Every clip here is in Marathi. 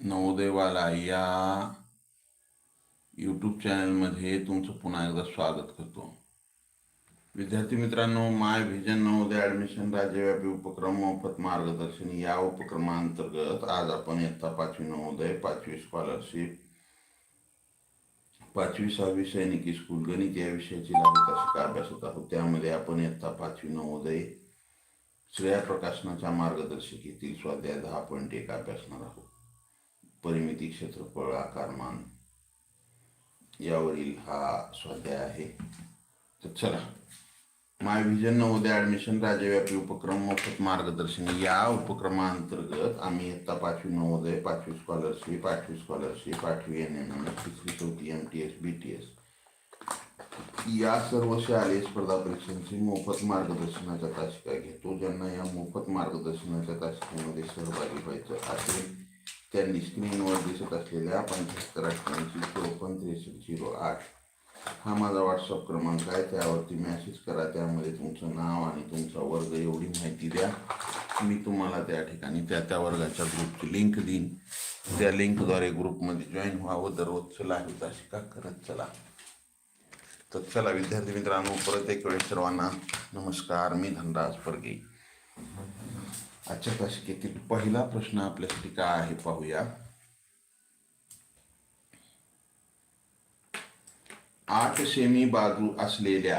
नवोदयवाला या यूट्यूब चॅनलमध्ये तुमचं पुन्हा एकदा स्वागत करतो. विद्यार्थी मित्रांनो माय व्हिजन नवोदय ॲडमिशन राज्यव्यापी उपक्रम मोफत मार्गदर्शन या उपक्रमांतर्गत आज आपण इयत्ता पाचवी नवोदय पाचवी स्कॉलरशिप पाचवी सहावी सैनिकी स्कूल गणित या विषयाची लागू अभ्यासत आहोत. त्यामध्ये आपण इयत्ता पाचवी नवोदय श्रेया प्रकाशनाच्या मार्गदर्शकीतील स्वाध्याय दहा पॉईंट एक अभ्यासणार आहोत. परिमिती क्षेत्रफळ आकारमान यावरील हा स्वाध्याय आहे. तर चला. माय व्हिजन नवोदय ॲडमिशन राज्यव्यापी उपक्रम मोफत मार्गदर्शन. या उपक्रमाअंतर्गत आम्ही इयत्ता पाचवी नवोदय पाचवी स्कॉलरशिप आठवी स्कॉलरशिप आठवी एन एम एम एस तिसरी चौथी M T S B T S या सर्व शालेय स्पर्धा परीक्षांची मोफत मार्गदर्शनाच्या तासिका घेतो ज्यांना या मोफत मार्गदर्शनाच्या तासिकेमध्ये सहभागी व्हायचं असेल त्यांनी स्क्रीनवर दिसत असलेल्या पंच्याहत्तर अठ्ठ्याऐंशी चोपन्न त्रेसष्ट झिरो आठ. हा माझा व्हॉट्सअप क्रमांक आहे. त्यावरती मेसेज करा. त्यामध्ये तुमचं नाव आणि तुमचा वर्ग एवढी माहिती द्या. मी तुम्हाला त्या ठिकाणी त्या त्या वर्गाच्या ग्रुपची लिंक देईन. त्या लिंकद्वारे ग्रुपमध्ये जॉईन व्हावं. दररोज चला हे तासिका करत चला. तर चला विद्यार्थी मित्रांनो परत एक वेळेस सर्वांना नमस्कार. मी धनराज परगे. आजच्या तासिकेतील पहिला प्रश्न आपल्यासाठी काय आहे पाहूया. आठ सेमी बाजू असलेल्या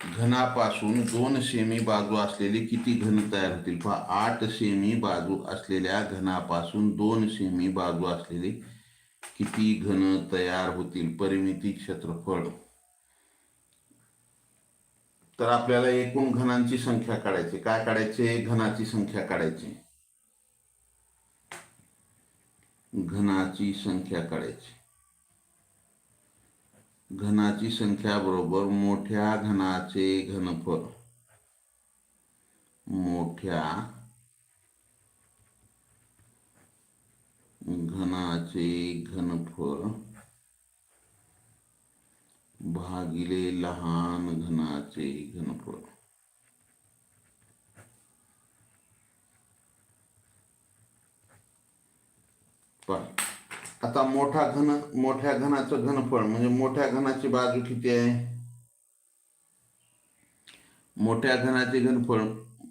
घनापासून दोन सेमी बाजू असलेले किती घन तयार होतील? पहा आठ सेमी बाजू असलेल्या घनापासून दोन सेमी बाजू असलेले किती घन तयार होतील? परिमिती क्षेत्रफळ तर आपल्याला एकूण घनांची संख्या काढायची. काय काढायचे? घनाची संख्या काढायची. घनाची संख्या काढायची. घनाची संख्या बरोबर मोठ्या घनाचे घनफळ. मोठ्या घनाचे घनफळ भागिले लहान घनाचे घनफळ. आता मोठा घन मोठ्या घनाचं घनफळ म्हणजे मोठ्या घनाची बाजू किती आहे? मोठ्या घनाचे घनफळ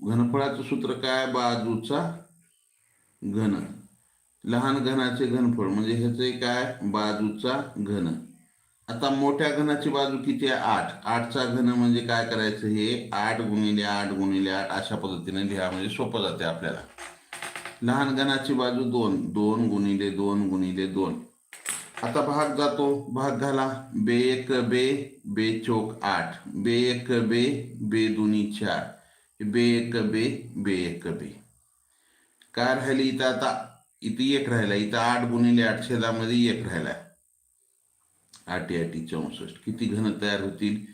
घनफळाचं सूत्र काय? बाजूचा घन. लहान घनाचे घनफळ म्हणजे ह्याचे काय? बाजूचा घन. आता मोठ्या घनाची बाजू किती आहे? आठ. आठचा घन म्हणजे काय करायचं हे? आठ गुणिले आठ गुणिले आठ अशा पद्धतीने लिहा म्हणजे सोपं जाते आपल्याला. लहान घनाची बाजू दोन. दोन गुणिले दोन गुणिले दोन. आता भाग जातो. भाग घाला. बे एक बे बे चोक आठ. बे एक बे बे दुनी चार. बे एक बे बे एक बे. काय राहिली इथं? आता इथं एक राहिला. इथं आठ गुणिले आठ छेदामध्ये एक राहिला. आटी आटी चौसष्ट. किती घन तयार होतील?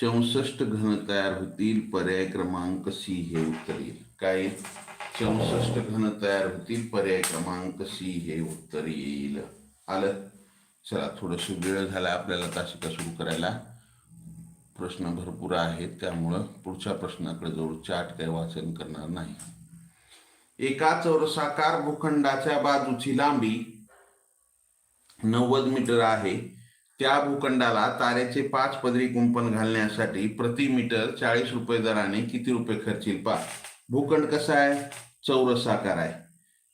चौसष्ट घन तयार होतील. पर्याय क्रमांक सी हे उत्तर येईल. काय चौसष्ट घन तयार होतील. पर्याय क्रमांक सी हे उत्तर येईल. आलं? चला थोडस वेळ झाला आपल्याला तासिका सुरू करायला. प्रश्न भरपूर आहेत त्यामुळं पुढच्या प्रश्नाकडे जवळ चाट काही वाचन करणार नाही. एका चौरसाकार भूखंडाच्या बाजूची लांबी नव्वद मीटर आहे. त्या भूखंडाला ताऱ्याचे पाच पदरी कुंपण घालण्यासाठी प्रति मीटर चाळीस रुपये दराने किती रुपये खर्चील? पा भूखंड कसा आहे? चौरस आकार आहे.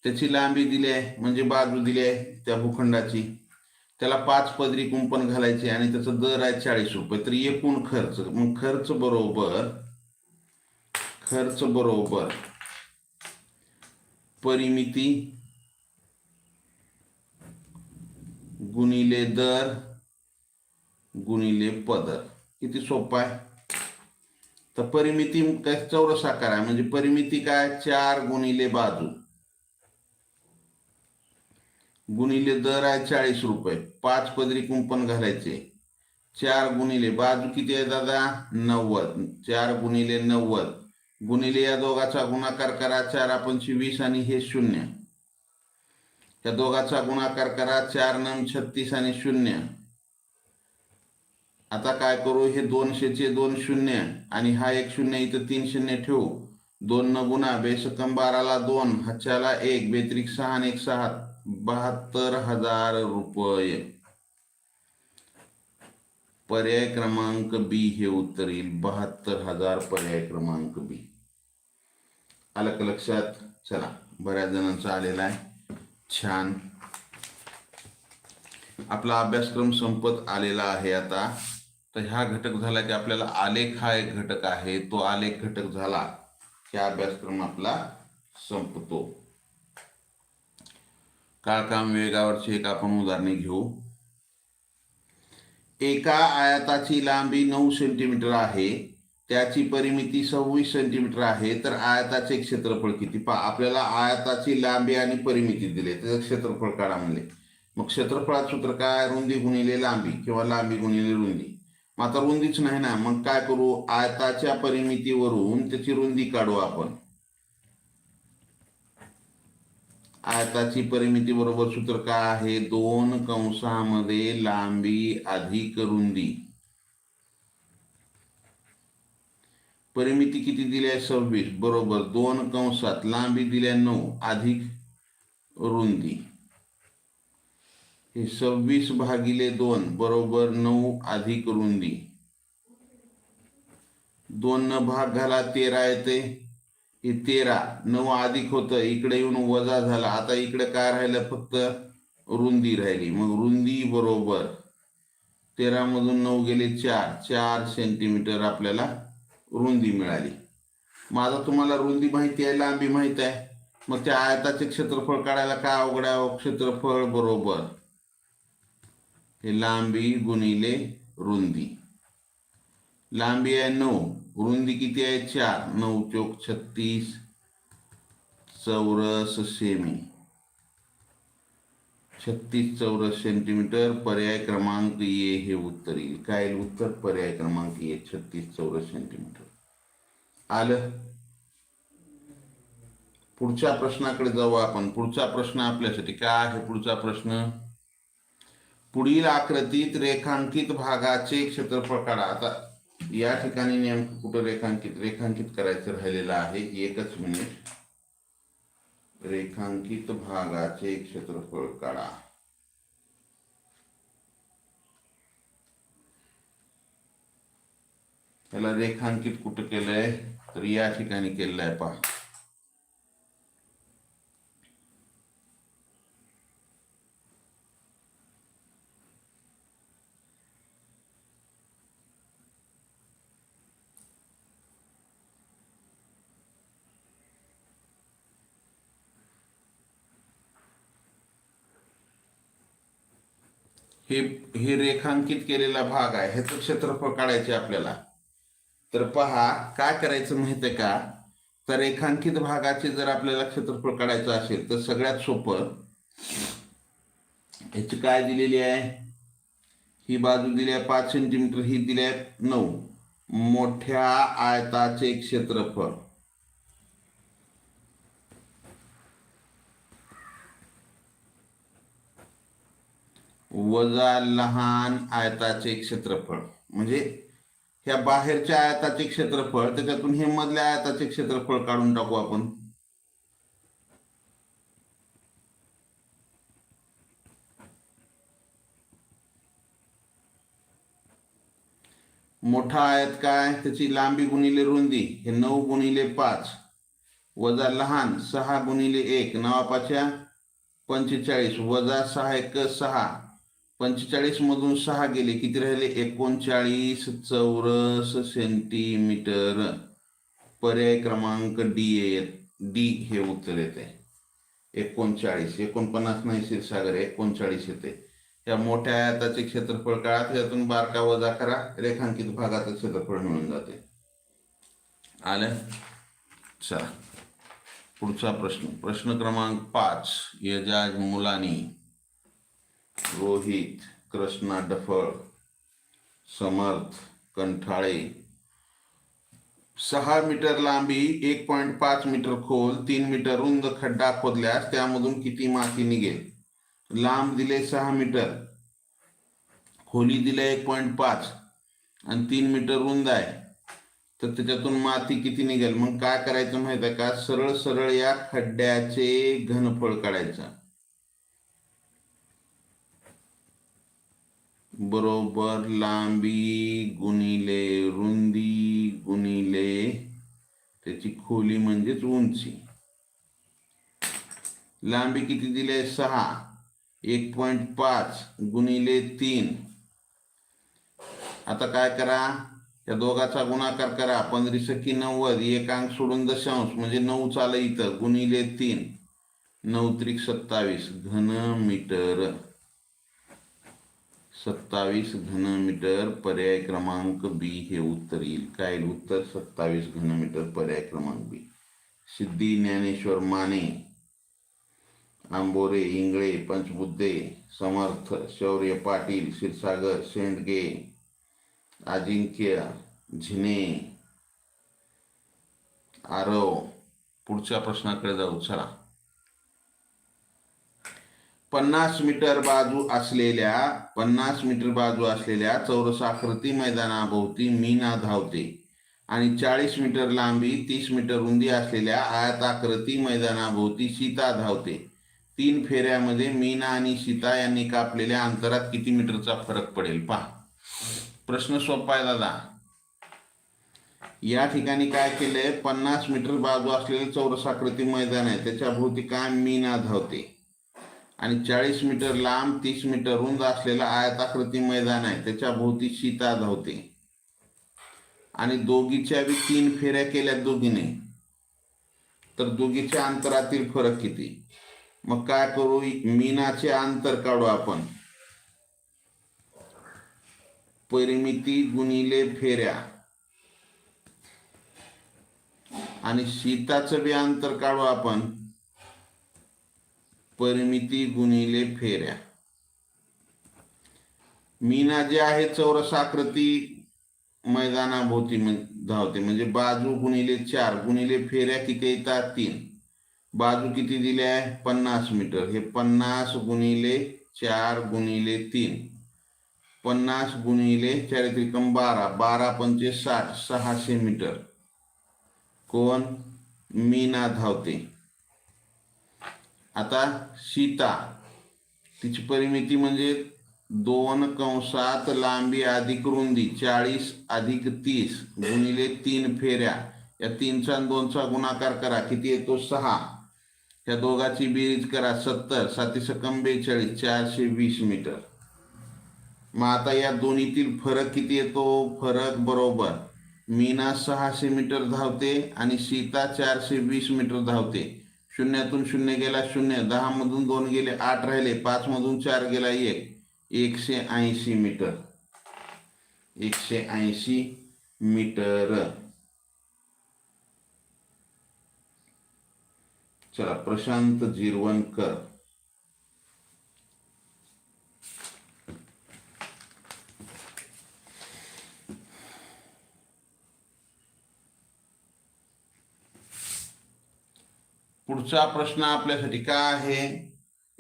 त्याची लांबी दिली आहे म्हणजे बाजू दिली आहे त्या भूखंडाची. त्याला पाच पदरी कुंपण घालायचे आणि त्याचा दर आहे चाळीस रुपये. तर एकूण खर्च मग खर्च बरोबर खर्च बरोबर परिमिती गुणिले दर गुणिले पद. किती सोपं आहे? तर परिमिती काय चौरस आकार आहे. म्हणजे परिमिती काय? चार गुणिले बाजू. गुणिले दर आहे चाळीस रुपये. पाच पदरी कुंपण घालायचे. चार गुणिले बाजू किती आहे दादा? नव्वद. चार गुणिले नव्वद. गुणिले या दोघाचा गुणाकार करा. चार आपण वीस आणि हे शून्य. या दोघाचा गुणाकार करा. चार नम छत्तीस आणि शून्य. आता काय करू? हे दोनशेचे दोन शून्य आणि हा एक शून्य इथं तीन शून्य ठेवू. दोन न गुणा बेशकम बाराला दोन हच्च्याला एक बेत्रिक सहा आणि एक सहा बहात्तर हजार रुपये. पर्याय क्रमांक बी हे उत्तर येईल. बहात्तर हजार पर्याय क्रमांक बी. आलं का लक्षात चला. बऱ्याच जणांचा आलेला आहे. छान. आपला अभ्यासक्रम संपत आलेला आहे आता. तर ह्या घटक झाला की आपल्याला आलेख हा एक घटक आहे. तो आलेख घटक झाला की अभ्यासक्रम आपला संपतो. काळकाम वेगावरची एक आपण उदाहरणे घेऊ. एका आयताची लांबी नऊ सेंटीमीटर आहे. त्याची परिमिती सव्वीस सेंटीमीटर आहे. तर आयताचे क्षेत्रफळ किती? पा आपल्याला आयताची लांबी आणि परिमिती दिले. त्याचं क्षेत्रफळ काढा म्हणले. मग क्षेत्रफळात सूत्र काय? रुंदी गुणिले लांबी किंवा लांबी गुणिले रुंदी. मग आता रुंदीच नाही ना. मग काय करू? आयताच्या परिमितीवरून त्याची रुंदी काढू आपण. आयताची परिमिती बरोबर सूत्र काय आहे? दोन कंसामध्ये लांबी अधिक रुंदी. परिमिती किती दिली आहे? सव्वीस. बरोबर. दोन कंसात लांबी दिल्या नऊ. अधिक रुंदी. हे सव्वीस भागिले दोन बरोबर नऊ अधिक रुंदी. दोन न भाग घाला तेरा येते. हे तेरा नऊ अधिक होतं इकडे येऊन वजा झाला. आता इकडे काय राहिलं? फक्त रुंदी राहिली. मग रुंदी बरोबर तेरा मधून नऊ गेले चार. चार सेंटीमीटर आपल्याला रुंदी मिळाली. मग आता तुम्हाला रुंदी माहिती आहे लांबी माहीत आहे. मग त्या आयताचे क्षेत्रफळ काढायला काय अवघड आहे? क्षेत्रफळ बरोबर हे लांबी गुणिले रुंदी. लांबी आहे नऊ. रुंदी किती आहे? चार. नऊ चौक छत्तीस. चौरस सेमी. छत्तीस चौरस सेंटीमीटर. पर्याय क्रमांक ये हे उत्तर येईल. काय येईल उत्तर? पर्याय क्रमांक ये छत्तीस चौरस सेंटीमीटर. आलं? पुढच्या प्रश्नाकडे जाऊ आपण. पुढचा प्रश्न आपल्यासाठी. काय आहे पुढचा प्रश्न? पुढील आकृतीत रेखांकित भागाचे क्षेत्रफळ काढा. आता या ठिकाणी नेमकं कुठं रेखांकित? रेखांकित करायचं राहिलेलं आहे. एकच मिनिट. रेखांकित भागाचे क्षेत्रफळ काढा. त्याला रेखांकित कुठं केलंय? तर या ठिकाणी केलेलं आहे पहा. हे हे रेखांकित केलेला भाग आहे. ह्याचं क्षेत्रफळ काढायचे आपल्याला. तर पहा काय करायचं माहिती आहे का? तर रेखांकित भागाचे जर आपल्याला क्षेत्रफळ काढायचं असेल तर सगळ्यात सोपं ह्याची काय दिलेली आहे? ही बाजू दिली आहे पाच सेंटीमीटर ही दिली आहे नऊ. मोठ्या आयताचे क्षेत्रफळ. वजा लहान आयताचे क्षेत्रफळ. म्हणजे ह्या बाहेरच्या आयताचे क्षेत्रफळ त्याच्यातून हे मधल्या आयताचे क्षेत्रफळ काढून टाकू आपण. मोठा आयत काय? त्याची लांबी गुणिले रुंदी हे नऊ गुणिले पाच. वजा लहान सहा गुणिले एक. नवापाच्या पंचेचाळीस. वजा सहा एक सहा. पंचेचाळीस मधून सहा गेले. किती राहिले? एकोणचाळीस चौरस सेंटीमीटर. पर्याय क्रमांक डी ए डी हे उत्तर येते. एकोणचाळीस. एकोणपन्नास नाही क्षीरसागर. एकोणचाळीस येते. या मोठ्या आयाताचे क्षेत्रफळ काळात यातून बारका वजा करा. रेखांकित भागाचं क्षेत्रफळ मिळून जाते. आलं? चला. पुढचा प्रश्न. प्रश्न क्रमांक पाच. यजाज मुलानी. रोहित कृष्णा डफळ समर्थ कंठाळे. सहा मीटर लांबी एक पॉईंट पाच मीटर खोल तीन मीटर रुंद खड्डा खोदल्यास त्यामधून किती माती निघेल? लांब दिले सहा मीटर खोली दिले एक पॉईंट पाच आणि तीन मीटर रुंद आहे. तर त्याच्यातून माती किती निघेल? मग काय करायचं माहीत आहे का? सरळ सरळ या खड्ड्याचे घनफळ काढायचं. बरोबर लांबी गुणिले रुंदी गुणिले त्याची खोली म्हणजेच उंची. लांबी किती दिले सहा. एक पॉईंट पाच गुणिले तीन. आता काय करा? या दोघाचा गुणाकार करा. पंधरी सखी नव्वद एक अंक सोडून दशांश म्हणजे नऊ चाल इथं. गुणिले तीन. नऊ त्रिक सत्तावीस घन मीटर सत्तावीस घन मीटर पर्याय क्रमांक बी हे उत्तर येईल. काय उत्तर सत्तावीस घन मीटर पर्याय क्रमांक बी. सिद्धी ज्ञानेश्वर माने आंबोरे इंगळे पंचबुद्धे समर्थ शौर्य पाटील क्षीरसागर शेंडगे अजिंक्य झिने आरव. पुढच्या प्रश्नाकडे जाऊ. चला. पन्नास मीटर बाजू असलेल्या पन्नास मीटर बाजू असलेल्या चौरस आकृती मैदानाभोवती मीना धावते. आणि चाळीस मीटर लांबी तीस मीटर रुंदी असलेल्या आयताकृती मैदानाभोवती सीता धावते. तीन फेऱ्यामध्ये मीना आणि सीता यांनी कापलेल्या अंतरात किती मीटरचा फरक पडेल? पहा. प्रश्न सोपा आहे दादा. या ठिकाणी काय केलंय? पन्नास मीटर बाजू असलेले चौरसाकृती मैदान आहे. त्याच्या भोवती काय? मीना धावते. आणि चाळीस मीटर लांब तीस मीटर रुंद असलेला आयताकृती मैदान आहे. त्याच्या भोवती शीता धावते. आणि दोघीच्या बी तीन फेऱ्या केल्या दोघीने. तर दोघीच्या अंतरातील फरक किती? मग काय करू? मीनाचे अंतर काढू आपण. परिमिती गुणिले फेऱ्या. आणि शीताचं बी अंतर काढू आपण. परिमिती गुणिले फेऱ्या. मीना जे आहे चौरसाकृती मैदानाभोवती धावते. म्हणजे बाजू गुणिले चार गुणिले फेऱ्या किती येतात तीन. बाजू किती दिल्या आहे? पन्नास मीटर. हे पन्नास गुणिले चार गुणिले तीन. पन्नास गुणिले चारित्रिकम बारा. बारा पंचे साठ सहाशे मीटर. कोण? मीना धावते. आता सीता तिची परिमिती म्हणजे दोन कंसात लांबी अधिक रुंदी चाळीस अधिक तीस गुणिले तीन फेऱ्या. या तीनचा दोनचा गुणाकार करा. किती येतो? सहा. या दोघाची बेरीज करा. सत्तर. साती सकम बेचाळीस चारशे वीस मीटर. मग आता या दोन्हीतील फरक किती येतो? फरक बरोबर. मीना सहाशे मीटर धावते आणि सीता चारशे वीस मीटर धावते. शून्यातून शून्य गेला शून्य दहा मधून दोन गेले आठ राहिले पाच मधून चार गेला एक. एकशे ऐंशी मीटर. एकशे ऐंशी मीटर. चला प्रशांत जिरवणकर. पुढचा प्रश्न आपल्यासाठी का आहे?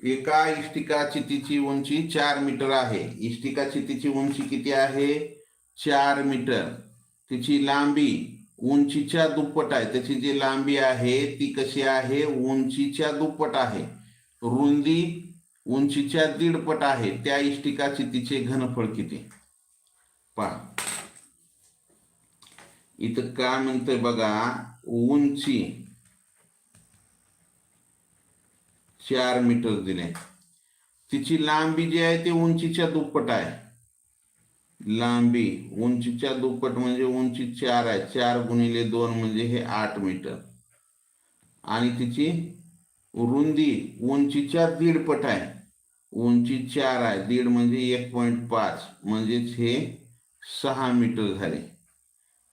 एका इष्टिका चितीची उंची चार मीटर आहे. इष्टिका चितीची उंची किती आहे? चार मीटर. तिची लांबी उंचीच्या दुप्पट आहे. त्याची जी लांबी आहे ती कशी आहे? उंचीच्या दुप्पट आहे. रुंदी उंचीच्या दीडपट आहे. त्या इष्टिका चितीचे घनफळ किती? पहा. इथं काय म्हणतंय बघा उंची. चार मीटर दिले. तिची लांबी जी आहे ती उंचीच्या दुप्पट आहे. लांबी उंचीच्या दुप्पट म्हणजे उंची चार आहे. चार गुणिले दोन म्हणजे हे आठ मीटर. आणि तिची रुंदी उंचीच्या दीडपट आहे. उंची चार आहे. दीड म्हणजे एक पॉईंट पाच म्हणजेच हे सहा मीटर झाले.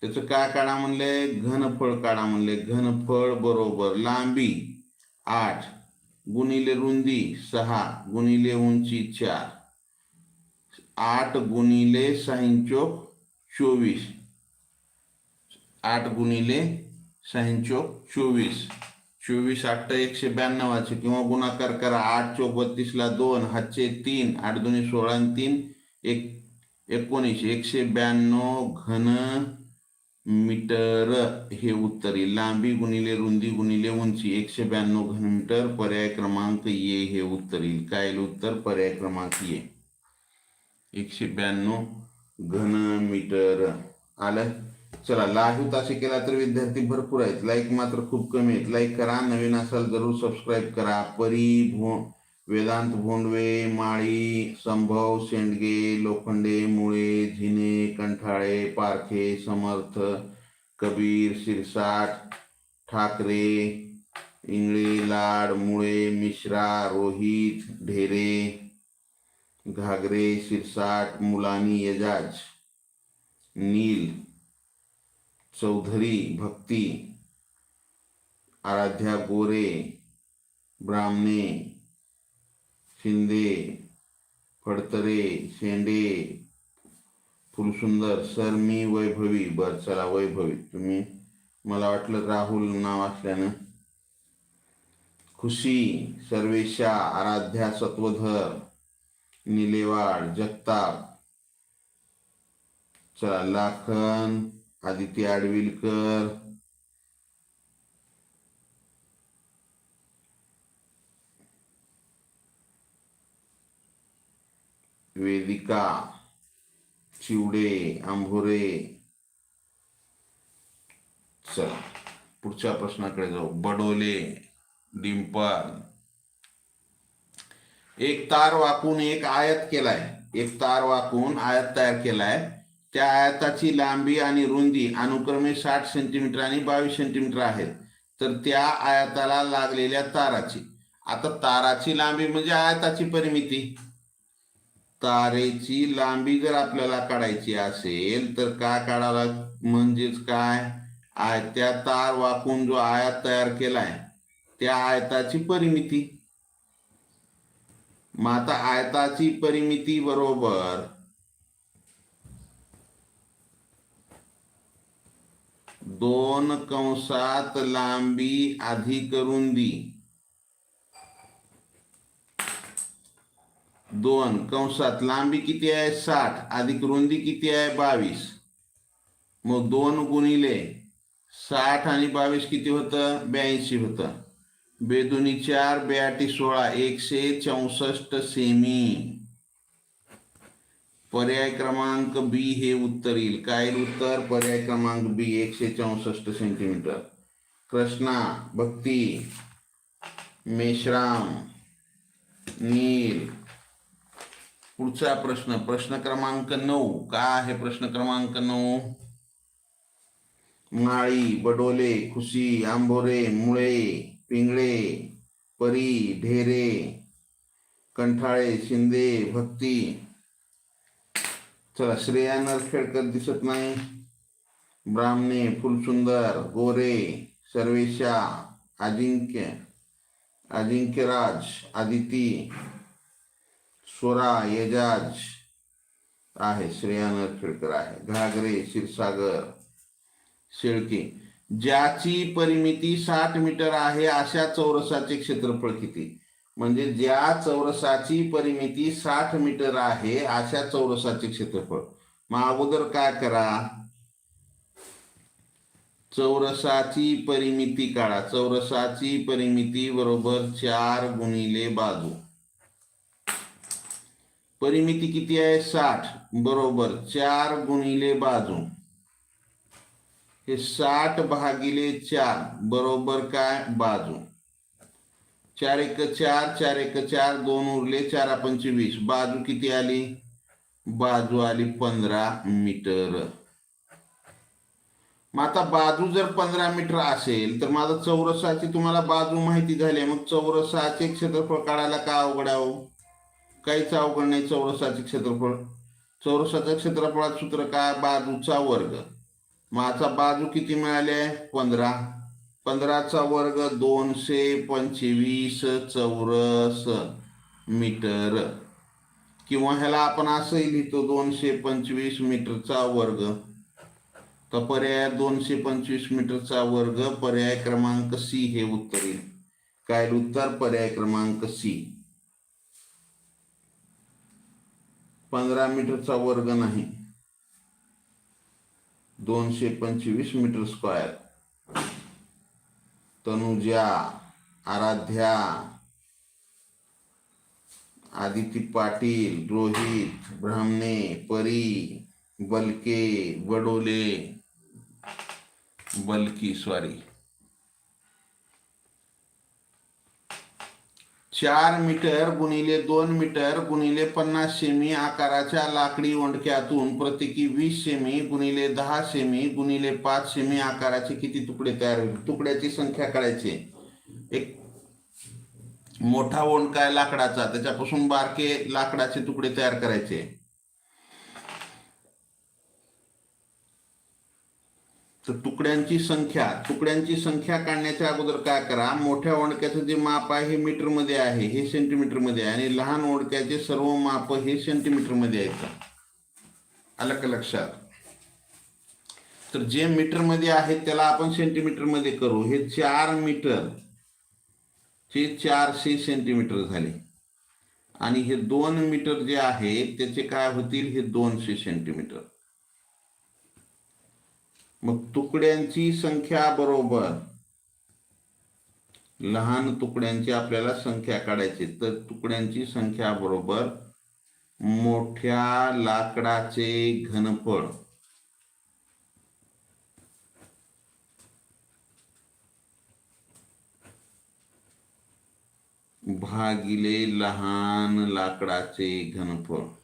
त्याचं काय काढा म्हणले? घनफळ काढा म्हणले. घनफळ बरोबर लांबी आठ. गुणिले रुंदी सहा गुणिले उंची चार. आठ गुणिले सहांचोक चोवीस. आठ गुणिले सहांचोक चोवीस. चोवीस आठ एकशे ब्याण्णवाचे किंवा गुणाकार करा. आठ चौक बत्तीसला दोन हातचे तीन आठ दोन्ही सोळा तीन एक एकोणीस. एकशे ब्याण्णव घन मीटर हे उत्तर येईल लांबी गुणिले रुंदी गुणिले उंची एकशे ब्याण्णव घनमीटर पर्याय क्रमांक ये हे उत्तर येईल. काय येईल उत्तर? पर्याय क्रमांक ये एकशे ब्याण्णव घन मीटर आलं चला लाईव्ह तासे केला तर विद्यार्थी भरपूर आहेत. लाईक मात्र खूप कमी आहेत. लाईक करा. नवीन असाल जरूर सबस्क्राईब करा. परी भो वेदांत भोंडवे, माळी, संभव, शेंडगे, लोखंडे, मुळे, झिने, कंठाळे, पारखे, समर्थ, कबीर, शिरसाट, ठाकरे, इंगळे, लाड, मुळे, मिश्रा, रोहित, ढेरे, घागरे, शिरसाट, मुलानी, यजाज, नील, चौधरी, भक्ती, आराध्या, गोरे, ब्राह्मणे शिंदे फडतरे शेंडे फुलसुंदर सर मी वैभवी बर चला वैभवी. तुम्ही मला वाटलं राहुल नाव असल्यानं. खुशी सर्वेशा आराध्या सत्वधर निलेवाड जगताप. चला लाखन आदित्य आडविलकर वेदिका चिवडे आंभोरे. चला पुढच्या प्रश्नाकडे जाऊ. बडोले डिंपल. एक तार वाकून एक आयत केलाय. एक तार वाकून आयत तयार केलाय. त्या आयताची लांबी आणि रुंदी अनुक्रमे साठ सेंटीमीटर आणि बावीस सेंटीमीटर आहेत. तर त्या आयताला लागलेल्या ताराची. आता ताराची लांबी म्हणजे आयताची परिमिती. तारेची लांबी जर आपल्याला काढायची असेल तर काय काढायला? म्हणजेच काय? आयत्या तार वाकून जो आयात तयार केलाय त्या आयताची परिमिती. मग आता आयताची परिमिती बरोबर दोन कंसात लांबी आधी करून दी. दोन कंसात लांबी किती आहे? साठ. अधिक रुंदी किती आहे? बावीस. मग दोन गुणिले साठ आणि बावीस किती होतं? ब्याऐंशी होतं. बेदुनी चार बेआटी सोळा. एकशे चौसष्ट सेमी. पर्याय क्रमांक बी हे उत्तर येईल. काय उत्तर? पर्याय क्रमांक बी एकशे चौसष्ट सेंटीमीटर. कृष्णा भक्ती मेश्राम नील पुढचा प्रश्न प्रश्न क्रमांक नऊ. काय आहे प्रश्न क्रमांक नऊ? माळी, बडोले, खुशी, आंबोरे, मुळे, पिंगळे, परी, ढेरे, कंठाळे, शिंदे, भक्ती. चला, श्रेया नरखेडकर दिसत नाही. ब्राह्मणे, फुलसुंदर, गोरे सर्वेशा अजिंक्य अजिंक्यराज आदिती. स्वरा यजाज आहे श्रेया नरखेडकर आहे. घागरे क्षीरसागर शेळके. ज्याची परिमिती साठ मीटर आहे अशा चौरसाचे क्षेत्रफळ किती? म्हणजे ज्या चौरसाची परिमिती साठ मीटर आहे अशा चौरसाचे क्षेत्रफळ. मग अगोदर काय करा? चौरसाची परिमिती काढा. चौरसाची परिमिती बरोबर चार गुणिले बाजू. परिमिती किती आहे? साठ. बरोबर. चार गुणिले बाजू हे साठ भागिले चार. बरोबर काय? बाजू चार एक चार चार एक चार दोन उरले चार पंचवीस बाजू किती आली? बाजू आली पंधरा मीटर. मग आता बाजू जर पंधरा मीटर असेल तर माझा चौरसाची तुम्हाला बाजू माहिती झाली मग चौरसाचे क्षेत्रफळ काढायला का अवघड हो? काहीच अवघड नाही चौरसाचे क्षेत्रफळ. चौरसाच्या क्षेत्रफळात सूत्र काय? बाजूचा वर्ग. माझा बाजू किती मिळाले? पंधरा. पंधराचा वर्ग दोनशे पंचवीस चौरस मीटर. किंवा ह्याला आपण असंही लिहितो दोनशे पंचवीस मीटरचा वर्ग. तर पर्याय दोनशे पंचवीस मीटरचा वर्ग पर्याय क्रमांक सी हे उत्तर येईल. काय उत्तर? पर्याय क्रमांक सी. पंधरा मीटरचा वर्ग नाही. दोनशे पंचवीस मीटर स्क्वेअर. तनुजा आराध्या आदिती पाटील रोहित ब्राह्मणे परी बलके वडोले बलकी सॉरी चार मीटर गुणिले दोन मीटर गुणिले पन्नास सेमी आकाराच्या लाकडी ओंडक्यातून प्रत्येकी वीस सेमी गुणिले दहा सेमी गुणिले पाच सेमी आकाराचे किती तुकडे तयार होईल? तुकड्याची संख्या काढायची. एक मोठा ओंडका आहे लाकडाचा त्याच्यापासून बारके लाकडाचे तुकडे तयार करायचे. तर तुकड्यांची संख्या तुकड्यांची संख्या काढण्याच्या अगोदर काय करा? मोठ्या ओंडक्याचं जे माप आहे हे मीटरमध्ये आहे हे सेंटीमीटरमध्ये आहे. आणि लहान ओंडक्याचे सर्व माप हे सेंटीमीटरमध्ये आहेत आलं का लक्षात. तर जे मीटरमध्ये आहेत त्याला आपण सेंटीमीटरमध्ये करू. हे चार मीटर चे चारशे सेंटीमीटर झाले. आणि हे दोन मीटर जे आहे त्याचे काय होतील? हे दोनशे सेंटीमीटर. मग तुकड्यांची संख्या बरोबर. लहान तुकड्यांची आपल्याला संख्या काढायची. तर तुकड्यांची संख्या बरोबर मोठ्या लाकडाचे घनफळ. भागिले लहान लाकडाचे घनफळ.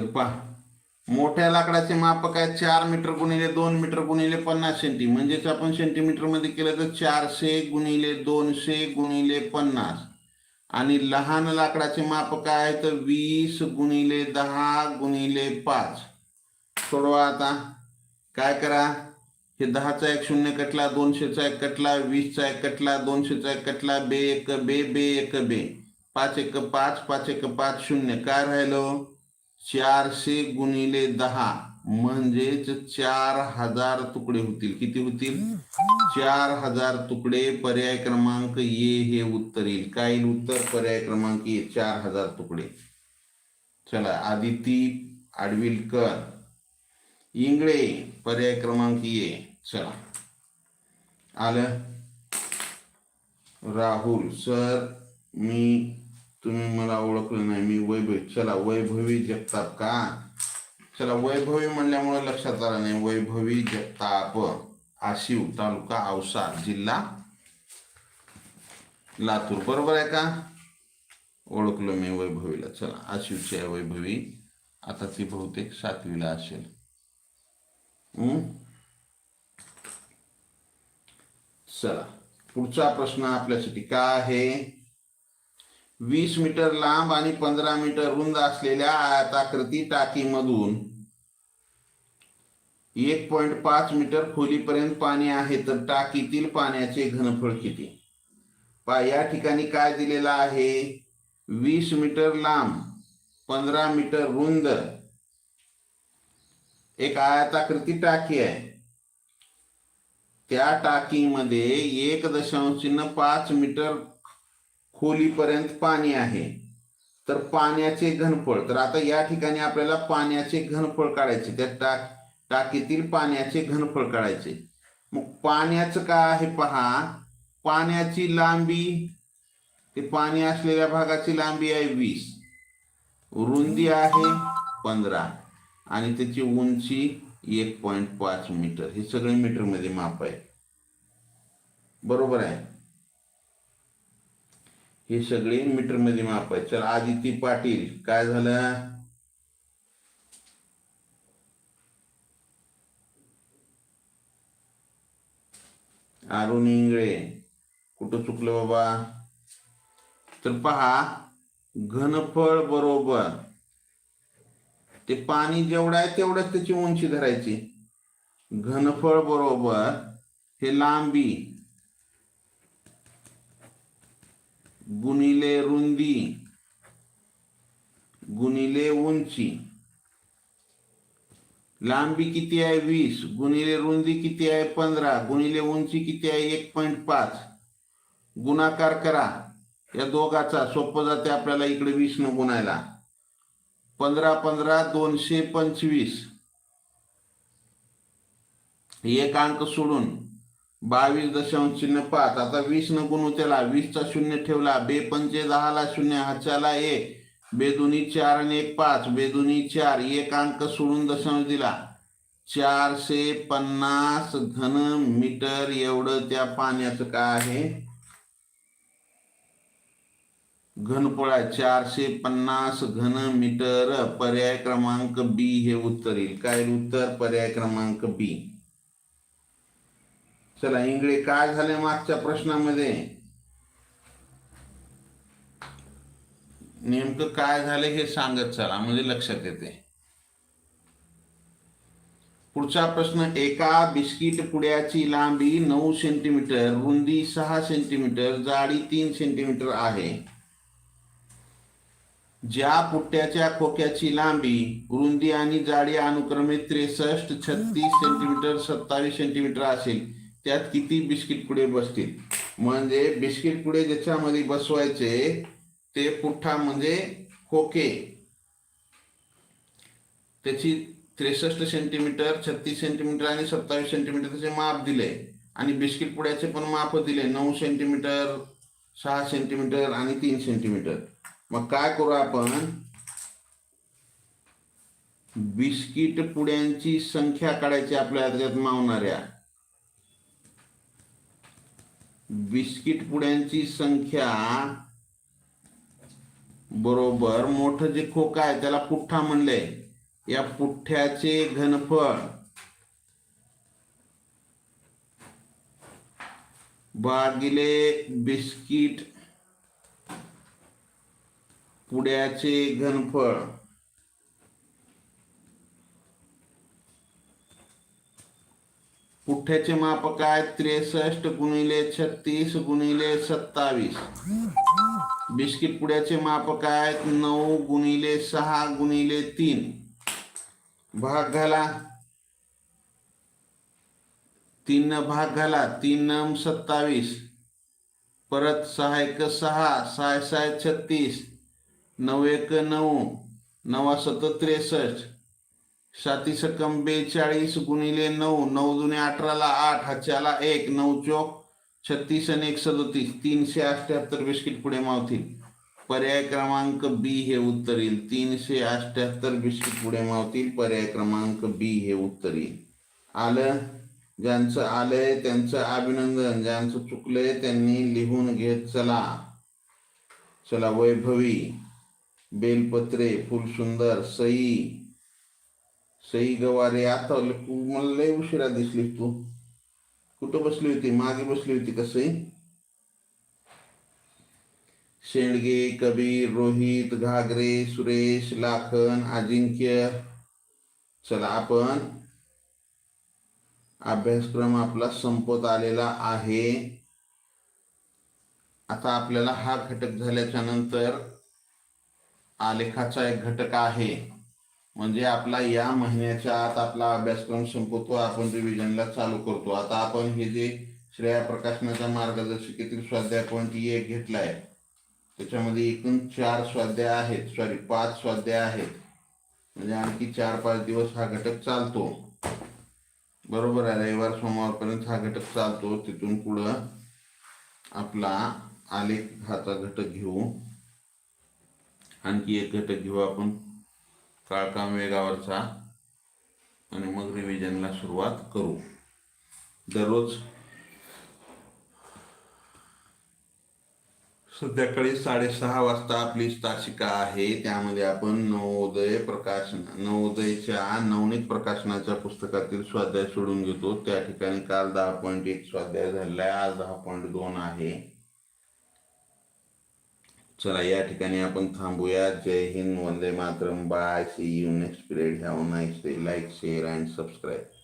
तर पहा. मोठ्या लाकडाचे मापक आहे चार मीटर गुणिले दोन मीटर गुणिले पन्नास सेंटी म्हणजेच आपण सेंटीमीटरमध्ये केलं तर चारशे गुणिले दोनशे गुणिले पन्नास. आणि लहान लाकडाचे मापक आहे तर वीस गुणिले दहा गुणिले पाच. सोडवा आता. काय करा? हे दहाचा एक शून्य कटला दोनशेचा एक कटला वीसचा एक कटला दोनशेचा एक कटला बे एक बे बे एक बे. पाच एक पाच पाच एक पाच शून्य. काय राहिलं? चारशे गुणिले दहा म्हणजेच चार हजार तुकडे होतील. किती होतील? चार हजार तुकडे पर्याय क्रमांक ये हे उत्तर येईल. काय येईल उत्तर? पर्याय क्रमांक ये चार हजार तुकडे. चला आदिती आडविलकर. इंगळे पर्याय क्रमांक ये चला. आलं? राहुल सर मी तुम्ही मला ओळखलं नाही. मी वैभवी. चला वैभवी जगताप का? चला वैभवी म्हणल्यामुळे लक्षात आलं नाही. वैभवी जगताप आशिव तालुका औसा जिल्हा लातूर. बरोबर आहे का? ओळखलो मी वैभवीला. चला आशिवची आहे वैभवी. आता ती बहुतेक सातवीला असेल. हम्म? चला पुढचा प्रश्न आपल्यासाठी का आहे? वीस मीटर लांब आणि पंधरा मीटर रुंद असलेल्या आयताकृती टाकीमधून एक पॉइंट पाच मीटर खोलीपर्यंत पाणी आहे तर टाकीतील पाण्याचे घनफळ किती? पा या ठिकाणी काय दिलेलं आहे? वीस मीटर लांब पंधरा मीटर रुंद. एक आयताकृती टाकी आहे. त्या टाकीमध्ये एक दशांश चिन्ह पाच मीटर खोलीपर्यंत पाणी आहे. तर पाण्याचे घनफळ तर आता या ठिकाणी आपल्याला पाण्याचे घनफळ काढायचे त्या टाक टाकीतील पाण्याचे घनफळ काढायचे. मग पाण्याचं काय आहे पहा पाण्याची लांबी ते पाणी असलेल्या भागाची लांबी आहे वीस. रुंदी आहे पंधरा. आणि त्याची उंची एक पॉईंट पाच मीटर. हे सगळे मीटरमध्ये माप आहे. बरोबर आहे? हे सगळे मीटरमध्ये माप आहे चल आदिती पाटील. काय झालं? अरुण इंगळे. कुठं चुकलं बाबा? तर पहा घनफळ बरोबर. ते पाणी जेवढं आहे तेवढंच त्याची उंची धरायची. घनफळ बरोबर हे लांबी. गुणिले रुंदी गुणिले उंची. लांबी किती आहे वीस? गुणिले रुंदी किती आहे पंधरा? गुणिले उंची किती आहे एक पॉईंट पाच? गुणाकार करा. या दोघाचा सोपं जाते आपल्याला इकडे वीस न गुणायला. पंधरा पंधरा दोनशे पंचवीस. एक अंक सोडून बावीस दशांश शून्य पाच. आता वीस न गुण त्याला वीसचा शून्य ठेवला. बे पंचे दहाला शून्य हाच्याला एक. बेदुनी चार आणि एक पाच. बेदुनी चार एक अंक सोडून दशांश दिला. चारशे पन्नास घन मीटर एवढं त्या पाण्याचं काय आहे? घनपोळा चारशे पन्नास घन मीटर पर्याय क्रमांक बी हे उत्तर येईल. काय उत्तर? पर्याय क्रमांक बी. चला इंगळे काय झाले मागच्या प्रश्नामध्ये? नेमकं काय झालं हे सांगत चला म्हणजे लक्षात येते. पुढचा प्रश्न एका बिस्किट पुड्याची लांबी नऊ सेंटीमीटर रुंदी सहा सेंटीमीटर जाडी तीन सेंटीमीटर आहे. ज्या पुट्ट्याच्या खोक्याची लांबी रुंदी आणि जाडी अनुक्रमे त्रेसष्ट छत्तीस सेंटीमीटर सत्तावीस सेंटीमीटर असेल. त्यात किती बिस्किट पुडे बसतील? म्हणजे बिस्किट पुडे ज्याच्यामध्ये बसवायचे ते पुठ्ठा म्हणजे खोके. त्याची त्रेसष्ट सेंटीमीटर छत्तीस सेंटीमीटर आणि सत्तावीस सेंटीमीटर त्याचे माप दिले. आणि बिस्किट पुड्याचे पण माप दिले. नऊ सेंटीमीटर सहा सेंटीमीटर आणि तीन सेंटीमीटर मग काय करू आपण? बिस्किट पुड्यांची संख्या काढायची आपल्या त्याच्यात मावणाऱ्या. बिस्किट पुड्यांची संख्या बरोबर मोठं जे खोका आहे त्याला पुठ्ठा म्हणले. या पुठ्ठ्याचे घनफळ भागिले बिस्किट पुड्याचे घनफळ. पुठ्ठ्याचे मापक आहे त्रेसष्ट गुणिले छत्तीस गुणिले सत्तावीस. बिस्किट पुड्याचे मापक आहेत? नऊ गुणिले सहा गुणिले तीन. भाग घाला. तीन भाग घाला. तीन सत्तावीस. परत सहा एक सहा सहा सहा छत्तीस. नऊ एक नऊ. नवा सत त्रेसष्ट. साती सकम बेचाळीस गुणिले नऊ नऊ जुने अठराला आठ हाच्याला एक नऊ चौक छत्तीस आणि एक सदोतीस तीनशे अठ्याहत्तर बिस्किट पुढे मावतील. पर्याय क्रमांक बी हे उत्तर येईल तीनशे अठ्याहत्तर बिस्किट पुढे मावतील. पर्याय क्रमांक बी हे उत्तर येईल आलं? ज्यांचं आलंय त्यांचं अभिनंदन. ज्यांचं चुकलंय त्यांनी लिहून घेत चला. चला वैभवी बेलपत्रे फुलसुंदर सई सई गवारे आता मला लय उशिरा दिसली तू. कुठं बसली होती? मागे बसली होती कसई शेंडगे कबीर रोहित घागरे सुरेश लाखन अजिंक्य चला आपण. अभ्यासक्रम आपला संपत आलेला आहे. आता आपल्याला हा घटक झाल्याच्यानंतर आलेखाचा एक घटक आहे. म्हणजे आपला या महिन्याच्या आत आपला अभ्यासक्रम संपवतो आपण रिव्हिजनला चालू करतो. आता आपण हे जे श्रेया प्रकाशनाच्या मार्गदर्शिकेतील स्वाध्याय पॉईंट e एक घेतलाय त्याच्यामध्ये एकूण चार स्वाध्याय आहेत. सॉरी पाच स्वाध्याय आहेत. म्हणजे आणखी चार पाच दिवस हा घटक चालतो. बरोबर आहे रविवार सोमवारपर्यंत हा घटक चालतो. तिथून पुढं आपला आलेख हाचा घटक घेऊ. आणखी एक घटक घेऊ आपण. काळकाम वेगावरचा आणि मग रिव्हिजनला सुरुवात करू. दररोज संध्याकाळी साडेसहा वाजता आपली तासिका आहे. त्यामध्ये आपण नवोदय प्रकाशन नवोदयच्या नवनीत प्रकाशनाच्या पुस्तकातील स्वाध्याय सोडून घेतो. त्या ठिकाणी काल दहा पॉईंट एक स्वाध्याय झालेला आहे. आज दहा पॉईंट दोन आहे. चला या ठिकाणी आपण थांबूया. जय Hind Vande Mataram. Bye see you next period have nice day like share and subscribe